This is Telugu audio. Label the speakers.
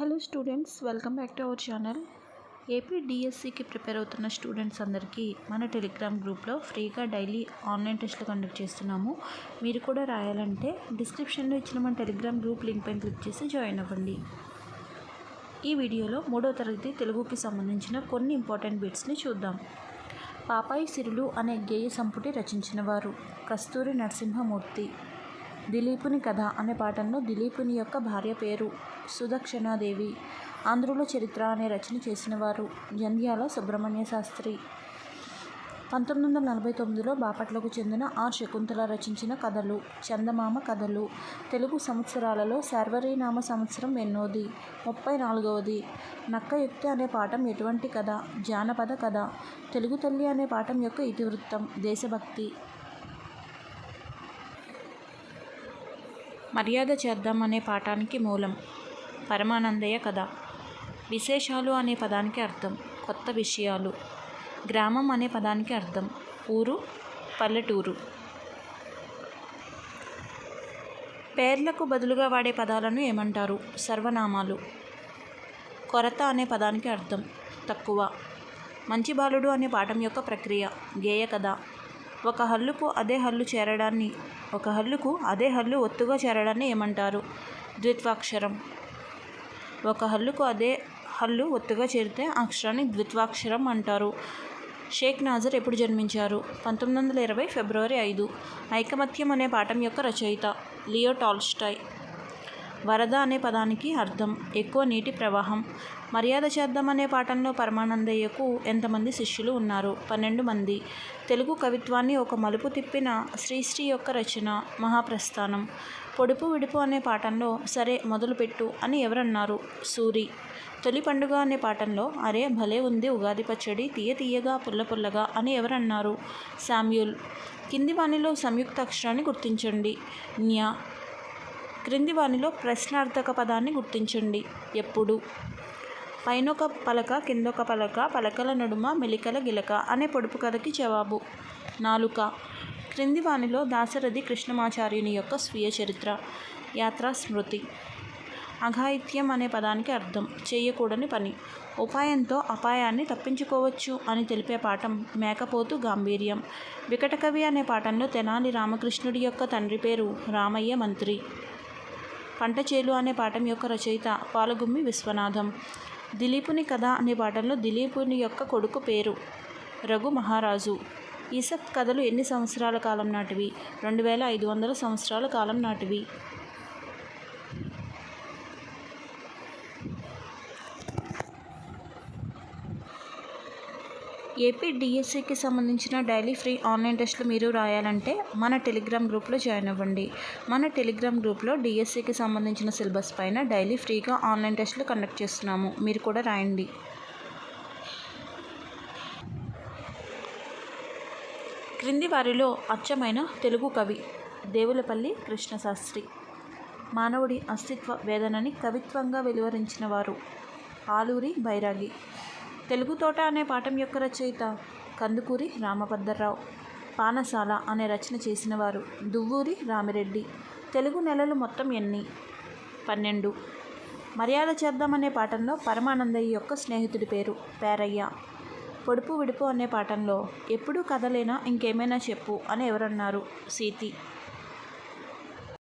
Speaker 1: Hello students welcome back to our channel. AP డిఎస్సికి ప్రిపేర్ అవుతున్న స్టూడెంట్స్ అందరికీ మన టెలిగ్రామ్ గ్రూప్లో ఫ్రీగా డైలీ ఆన్లైన్ టెస్ట్లు కండక్ట్ చేస్తున్నాము. మీరు కూడా రాయాలంటే డిస్క్రిప్షన్లో ఇచ్చిన మన టెలిగ్రామ్ గ్రూప్ లింక్ పైన క్లిక్ చేసి జాయిన్ అవ్వండి. ఈ వీడియోలో మూడో తరగతి తెలుగుకి సంబంధించిన కొన్ని ఇంపార్టెంట్ బిట్స్ని చూద్దాం. పాపాయి సిరులు అనే గేయ సంపుటి రచించిన వారు కస్తూరి నరసింహమూర్తి. దిలీపుని కథ అనే పాఠంలో దిలీపుని యొక్క భార్య పేరు సుదక్షిణాదేవి. ఆంధ్రుల చరిత్ర అనే రచన చేసిన వారు జంధ్యాల సుబ్రహ్మణ్య శాస్త్రి. పంతొమ్మిది వందల నలభై తొమ్మిదిలో బాపట్లకు చెందిన ఆర్. శకుంతల రచించిన కథలు చందమామ కథలు తెలుగు సంవత్సరాలలో శార్వరీనామ సంవత్సరం ఎన్నోది ముప్పై నాలుగవది నక్కయుక్తి అనే పాఠం ఎటువంటి కథ? జానపద కథ తెలుగు తల్లి అనే పాఠం యొక్క ఇతివృత్తం దేశభక్తి. మర్యాద చేద్దాం అనే పాఠానికి మూలం. పరమానందయ్య కథ. విశేషాలు అనే పదానికి అర్థం. కొత్త విషయాలు. గ్రామం అనే పదానికి అర్థం. ఊరు పల్లెటూరు. పేర్లకు బదులుగా వాడే పదాలను ఏమంటారు? సర్వనామాలు. కొరత అనే పదానికి అర్థం. తక్కువ. మంచి బాలుడు అనే పాఠం యొక్క ప్రక్రియ. గేయ కథ. ఒక హల్లుకు అదే హల్లు చేరడాన్ని ఒక హల్లుకు అదే హల్లు ఒత్తుగా చేరడాన్ని ఏమంటారు? ద్విత్వాక్షరం. ఒక హల్లుకు అదే హల్లు ఒత్తుగా చేరితే అక్షరాన్ని ద్విత్వాక్షరం అంటారు. షేక్ నాజర్ ఎప్పుడు జన్మించారు? పంతొమ్మిది వందల ఇరవై ఫిబ్రవరి ఐదు. ఐకమత్యం అనే పాఠం యొక్క రచయిత లియో టాల్స్టాయ్. వరద అనే పదానికి అర్థం. ఎక్కువ నీటి ప్రవాహం. మర్యాద చేద్దాం అనే పాఠంలో పరమానందయ్యకు ఎంతమంది శిష్యులు ఉన్నారు? పన్నెండు మంది. తెలుగు కవిత్వాన్ని ఒక మలుపు తిప్పిన శ్రీశ్రీ యొక్క రచన మహాప్రస్థానం. పొడుపు విడుపు అనే పాఠంలో సరే మొదలుపెట్టు అని ఎవరన్నారు? సూరి. తొలి పండుగ అనే పాఠంలో అరే భలే ఉంది ఉగాది పచ్చడి తీయ తీయగా పుల్ల పుల్లగా అని ఎవరన్నారు? శామ్యూల్ కింది వాణిలో సంయుక్త అక్షరాన్ని గుర్తించండి. న్యా క్రింది వానిలో ప్రశ్నార్థక పదాన్ని గుర్తించండి. ఎప్పుడు? పైనొక పలక కిందొక పలక పలకల నడుమ మెలికల గిలక అనే పొడుపు కథకి జవాబు. నాలుక. క్రింది వానిలో దాశరథి కృష్ణమాచార్యుని యొక్క స్వీయ చరిత్ర యాత్రా స్మృతి అఘాయిత్యం అనే పదానికి అర్థం చేయకూడని పని ఉపాయంతో అపాయాన్ని తప్పించుకోవచ్చు అని తెలిపే పాఠం మేకపోతు గాంభీర్యం. వికటకవి అనే పాఠంలో తెనాలి రామకృష్ణుడి యొక్క తండ్రి పేరు రామయ్య మంత్రి. పంటచేలు అనే పాఠం యొక్క రచయిత పాలగుమ్మి విశ్వనాథం. దిలీపుని కథ అనే పాఠంలో దిలీపుని యొక్క కొడుకు పేరు రఘు మహారాజు. ఈసప్ కథలు ఎన్ని సంవత్సరాల కాలం నాటివి? రెండు వేల ఐదు వందల సంవత్సరాల కాలం నాటివి. ఏపీ డిఎస్సికి సంబంధించిన డైలీ ఫ్రీ ఆన్లైన్ టెస్ట్లు మీరు రాయాలంటే మన టెలిగ్రామ్ గ్రూప్లో జాయిన్ అవ్వండి. మన టెలిగ్రామ్ గ్రూప్లో డిఎస్సికి సంబంధించిన సిలబస్ పైన డైలీ ఫ్రీగా ఆన్లైన్ టెస్ట్లు కండక్ట్ చేస్తున్నాము. మీరు కూడా రాయండి. క్రింది వారిలో అచ్చమైన తెలుగు కవి దేవులపల్లి కృష్ణశాస్త్రి. మానవుడి అస్తిత్వ వేదనని కవిత్వంగా వెలువరించిన వారు ఆలూరి బైరాగి. తెలుగు తోట అనే పాఠం యొక్క రచయిత కందుకూరి రామభద్రరావు. పానసాల అనే రచన చేసినవారు దువ్వూరి రామిరెడ్డి. తెలుగు నెలలు మొత్తం ఎన్ని? పన్నెండు. మర్యాద చేద్దామనే పాఠంలో పరమానందయ్య యొక్క స్నేహితుడి పేరు పేరయ్య. పొడుపు విడుపు అనే పాఠంలో ఎప్పుడూ కదలేనా ఇంకేమైనా చెప్పు అని ఎవరన్నారు సీతి.